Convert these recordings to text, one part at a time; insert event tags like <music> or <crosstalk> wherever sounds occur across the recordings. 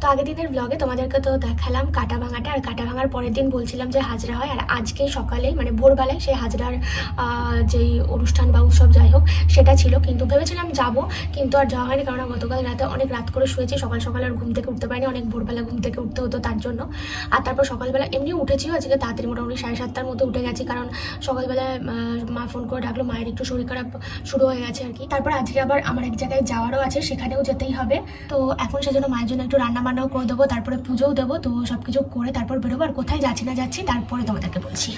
তো আগের দিনের ব্লগে তোমাদেরকে তো দেখালাম কাটা ভাঙাটা। আর কাটা ভাঙার পরের দিন বলছিলাম যে হাজরা হয়। আর আজকে সকালেই মানে ভোরবেলায় সেই হাজরার যেই অনুষ্ঠান বা উৎসব যাই হোক সেটা ছিল। কিন্তু ভেবেছিলাম যাব কিন্তু আর যাওয়া হয়নি কারণ গতকাল রাতে অনেক রাত করে শুয়েছি। সকাল সকাল আর ঘুম থেকে উঠতে পারিনি। অনেক ভোরবেলা ঘুম থেকে উঠতে হতো তার জন্য। আর তারপর সকালবেলা এমনি উঠেছিও আজকে তাড়াতাড়ি মোটামুটি সাড়ে সাতটার মধ্যে উঠে গেছি। কারণ সকালবেলা আহ, মা ফোন করে ডাকলো মায়ের একটু শরীর খারাপ শুরু হয়ে গেছে আর কি। তারপর আজকে আবার আমার এক জায়গায় যাওয়ারও আছে সেখানেও যেতেই হবে। তো এখন সেজন্য মায়ের জন্য একটু রান্না বান্নাও করে দেবো, তারপরে পুজোও দেবো, তো সব কিছু করে তারপর বেরোবো। আর কোথায় যাচ্ছি না যাচ্ছি, তারপরে তোমাদেরকে বলছি।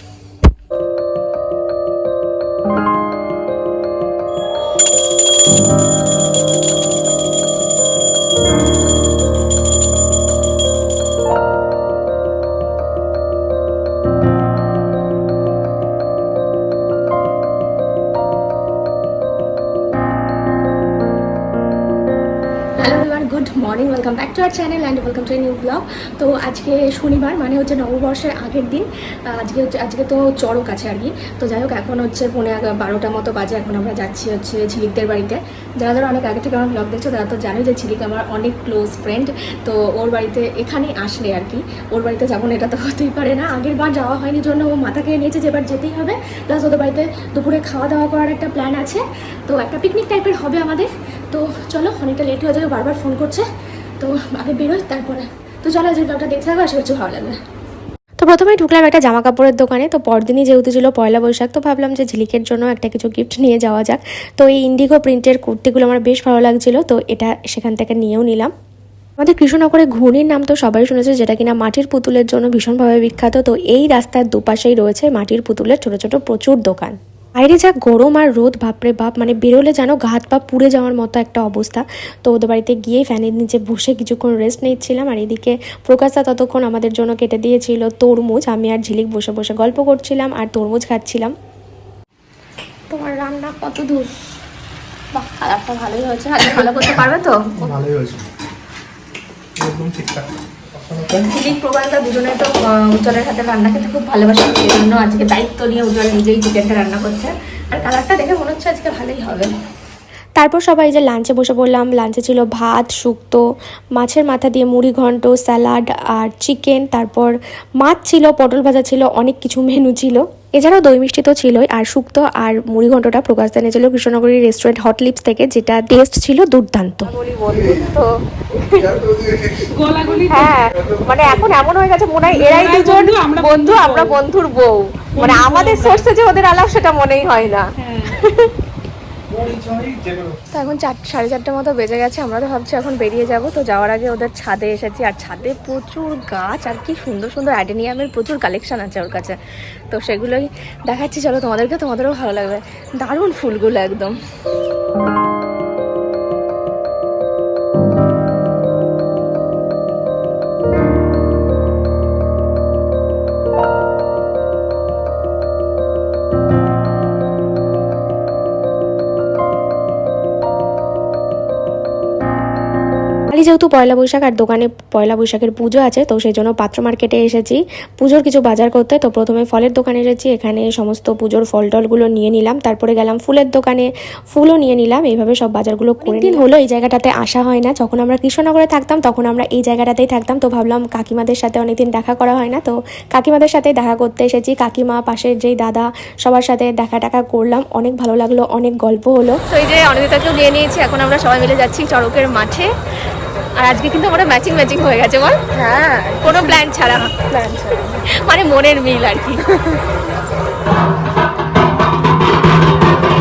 Morning welcome back to our channel and welcome to new blog তো আজকে শনিবার মানে হচ্ছে নববর্ষের আগের দিন আজকে হচ্ছে আজকে তো চড়ক আছে আর কি। তো যাই হোক, এখন হচ্ছে পৌনে এগা- বারোটা মতো বাজে, এখন আমরা যাচ্ছি হচ্ছে ঝিলিকদের বাড়িতে। যারা যারা অনেক আগে থেকে আমার ব্লগ দেখছ, তারা তো জানোই যে ঝিলিক আমার অনেক ক্লোজ ফ্রেন্ড তো ওর বাড়িতে এখানেই আসলে আর কি। ওর বাড়িতে যাব না, এটা তো হতেই পারে না। আগের বার যাওয়া হয়নি জন্য ও মাথা খেয়ে নিয়েছে যে এবার যেতেই হবে। প্লাস ওদের বাড়িতে দুপুরে খাওয়া দাওয়া করার একটা প্ল্যান আছে। তো একটা পিকনিক টাইপের হবে আমাদের। তো চলো, অনেকটা লেট হয়ে যাবে, বারবার ফোন করছে। তো আগে বেরোই তারপরে। তো চলো আজকে ব্লগটা দেখতে হবে আশা করছি ভালো লাগবে। তো প্রথমে ঢুকলাম একটা জামা কাপড়ের দোকানে। তো পরদিনই যেহেতু ছিল পয়লা বৈশাখ, তো ভাবলাম যে ঝিলিকের জন্য একটা কিছু গিফট নিয়ে যাওয়া যাক। তো এই ইন্ডিগো প্রিন্টের কুর্তিগুলো আমার বেশ ভালো লাগছিল, তো এটা সেখান থেকে নিয়েও নিলাম। আমাদের কৃষ্ণনগরে ঘুনির নাম তো সবাই শুনেছে, যেটা কিনা মাটির পুতুলের জন্য ভীষণভাবে বিখ্যাত। তো এই রাস্তার দুপাশেই রয়েছে মাটির পুতুলের ছোট ছোট প্রচুর দোকান। বাইরে যা গরম আর রোদ বাপরে বাপ মানে বেরোলে যেন হাত পা পুড়ে যাওয়ার মতো একটা অবস্থা। তো ওদের বাড়িতে গিয়ে ফ্যানের নিচে বসে কিছুক্ষণ রেস্ট নিচ্ছিলাম আর এদিকে প্রকাশা ততক্ষণ আমাদের জন্য কেটে দিয়েছিল তরমুজ। আমি আর ঝিলিক বসে বসে গল্প করছিলাম আর তরমুজ খাচ্ছিলাম। তোমার রান্না কত দূর? বাহ কালারটা ভালোই হয়েছে। ভালো করতে পারবে তো? ভালোই হয়েছে। একদম ঠিকঠাক। ঝিলিক প্রবালটা দুজনে তো উজ্জ্বলের হাতে রান্না খেতে খুব ভালোবাসে সেই জন্য আজকে দায়িত্ব নিয়ে উজ্জ্বল নিজেই চিকেনটা রান্না করছে। আর কালারটা দেখে মনে হচ্ছে আজকে ভালোই হবে। তারপর সবাই যে লাঞ্চে বসে পড়লাম লাঞ্চে ছিল ভাত শুক্তো মাছের মাথা দিয়ে মুড়ি ঘন্ট স্যালাড আর চিকেন তারপর মাছ ছিল পটল ভাজা ছিল অনেক কিছু মেনু ছিল। এছাড়াও দই মিষ্টি তো ছিলই আর শুক্তো আর মুড়ি ঘন্টটা প্রকাশ দানে ছিল কৃষ্ণনগরী রেস্টুরেন্ট হট লিপস থেকে যেটা টেস্ট ছিল দুর্দান্ত। হ্যাঁ মানে এখন এমন হয়ে গেছে মনে হয় এরাই দুজন বন্ধু আমরা বন্ধুর বউ। মানে আমাদের সোর্সে যে ওদের আলাপ সেটা মনেই হয় না। তো এখন চার, সাড়ে চারটে মতো বেজে গেছে, আমরা তো ভাবছি এখন বেরিয়ে যাব। তো যাওয়ার আগে ওদের ছাদে এসেছি, আর ছাদে প্রচুর গাছ, আর কি সুন্দর সুন্দর অ্যাডেনিয়ামের প্রচুর কালেকশন আছে ওর কাছে। তো সেগুলোই দেখাচ্ছি, চলো তোমাদেরকে, তোমাদেরও ভালো লাগবে। দারুণ ফুলগুলো একদম। যেহেতু পয়লা বৈশাখ আর দোকানে পয়লা বৈশাখের পুজো আছে তো সেই জন্য পাত্র মার্কেটে এসেছি। পুজোর কিছু বাজার করতে তো প্রথমে ফলের দোকানে এসেছি এখানে সমস্ত পুজোর ফল টলগুলো নিয়ে নিলাম। তারপরে গেলাম ফুলের দোকানে ফুলও নিয়ে নিলাম। এইভাবে সব বাজারগুলো করে দিন হলো এই জায়গাটাতে আসা হয় না। যখন আমরা কৃষ্ণনগরে থাকতাম তখন আমরা এই জায়গাটাতেই থাকতাম। তো ভাবলাম কাকিমাদের সাথে অনেকদিন দেখা করা হয় না। তো কাকিমাদের সাথে দেখা করতে এসেছি। কাকিমা পাশের যেই দাদা সবার সাথে দেখা টাকা করলাম। অনেক ভালো লাগল অনেক গল্প হলো। তো এই যে অনিন্দিতাকেও নিয়ে নিয়েছি। এখন আমরা সবাই মিলে যাচ্ছি চড়কের মাঠে। আর আজকে কিন্তু আমরা ম্যাচিং ম্যাচিং হয়ে গেছে বল। হ্যাঁ। কোনো প্ল্যান ছাড়া। প্ল্যান ছাড়া। <laughs> মানে মনের মিল আর কি।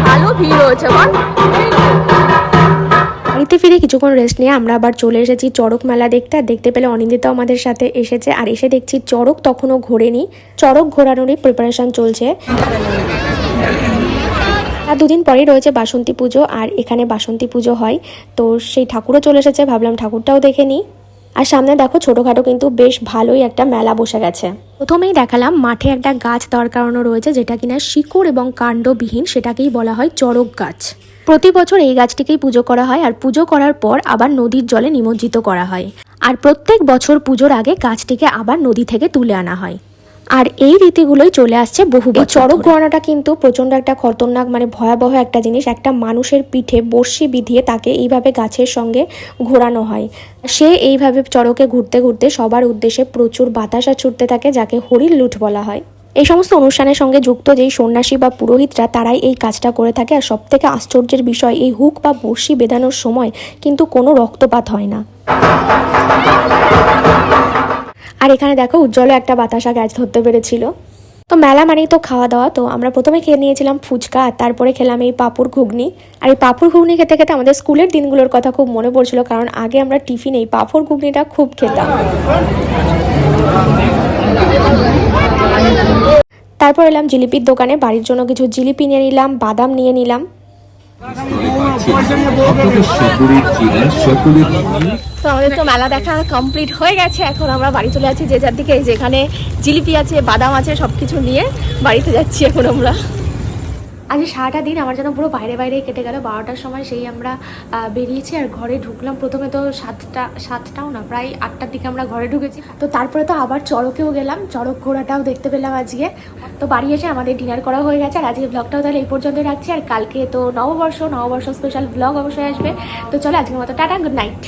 ভালো ভিড় হয়েছে বল। বাড়িতে ফিরে কিছুক্ষণ রেস্ট নিয়ে আমরা আবার চলে এসেছি চড়ক মেলা দেখতে। আর দেখতে পেলে অনিন্দিতাও আমাদের সাথে এসেছে। আর এসে দেখছি চড়ক তখনও ঘোরেনি। চড়ক ঘোরানোরই প্রিপারেশন চলছে। আর দুদিন পরেই রয়েছে বাসন্তী পুজো, আর এখানে বাসন্তী পুজো হয়। তো সেই ঠাকুরও চলে এসেছে, ভাবলাম ঠাকুরটাও দেখে নিই। আর সামনে দেখো ছোটোখাটো কিন্তু বেশ ভালোই একটা মেলা বসে গেছে। প্রথমেই দেখালাম মাঠে একটা গাছ দেওয়ার কারণও রয়েছে, যেটা কিনা শিকড় এবং কাণ্ডবিহীন, সেটাকেই বলা হয় চড়ক গাছ। প্রতি বছর এই গাছটিকেই পুজো করা হয়, আর পুজো করার পর আবার নদীর জলে নিমজ্জিত করা হয়। আর প্রত্যেক বছর পুজোর আগে গাছটিকে আবার নদী থেকে তুলে আনা হয়। আর এই রীতিগুলোই চলে আসছে বহু এই চড়ক ঘোরানোটা কিন্তু প্রচণ্ড একটা খতরনাক মানে ভয়াবহ একটা জিনিস। একটা মানুষের পিঠে বর্ষি বিধিয়ে তাকে এইভাবে গাছের সঙ্গে ঘোরানো হয়। সে এইভাবে চড়কে ঘুরতে ঘুরতে সবার উদ্দেশ্যে প্রচুর বাতাসা ছুটতে থাকে যাকে হরির লুট বলা হয়। এই সমস্ত অনুষ্ঠানের সঙ্গে যুক্ত যেই সন্ন্যাসী বা পুরোহিতরা তারাই এই কাজটা করে থাকে। আর সব থেকে আশ্চর্যের বিষয় এই হুক বা বড়শি বেঁধানোর সময় কিন্তু কোনো রক্তপাত হয় না। আর এখানে দেখো উজ্জ্বল একটা বাতাসা গ্যাস ধরতে পেরেছিল। তো মেলা মানেই তো খাওয়া দাওয়া, তো আমরা প্রথমে খেয়ে নিয়েছিলাম ফুচকা আর তারপরে খেলাম এই পাপুর ঘুগনি। আর এই পাপুর ঘুগনি খেতে খেতে আমাদের স্কুলের দিনগুলোর কথা খুব মনে পড়ছিল, কারণ আগে আমরা টিফিন এই পাঁপড় ঘুগনিটা খুব খেতাম। তারপর এলাম জিলিপির দোকানে, বাড়ির জন্য কিছু জিলিপি নিয়ে নিলাম, বাদাম নিয়ে নিলাম আপনাদের সকলের চেনা সকলের তো আমাদের তো মেলা দেখা কমপ্লিট হয়ে গেছে। এখন আমরা বাড়ি চলে যে যার দিকে, যেখানে জিলিপি আছে, বাদাম আছে, সবকিছু নিয়ে বাড়িতে যাচ্ছি এখন আমরা। আজ সারাটা দিন আমার যেন পুরো বাইরে বাইরে কেটে গেল। বারোটার সময় সেই আমরা বেরিয়েছি আর ঘরে ঢুকলাম। প্রথমে তো সাতটা, সাতটাও না, প্রায় আটটার দিকে আমরা ঘরে ঢুকেছি। তো তারপরে তো আবার চড়কেও গেলাম। চড়ক ঘোড়াটাও দেখতে পেলাম আজকে। তো বাড়ি এসে আমাদের ডিনার করা হয়ে গেছে। আর আজকে ব্লগটাও তাহলে এই পর্যন্ত রাখছি। আর কালকে তো নববর্ষ নববর্ষ স্পেশাল ব্লগ অবশ্যই আসবে। তো চলো আজকের মতো, টাটা গুড নাইট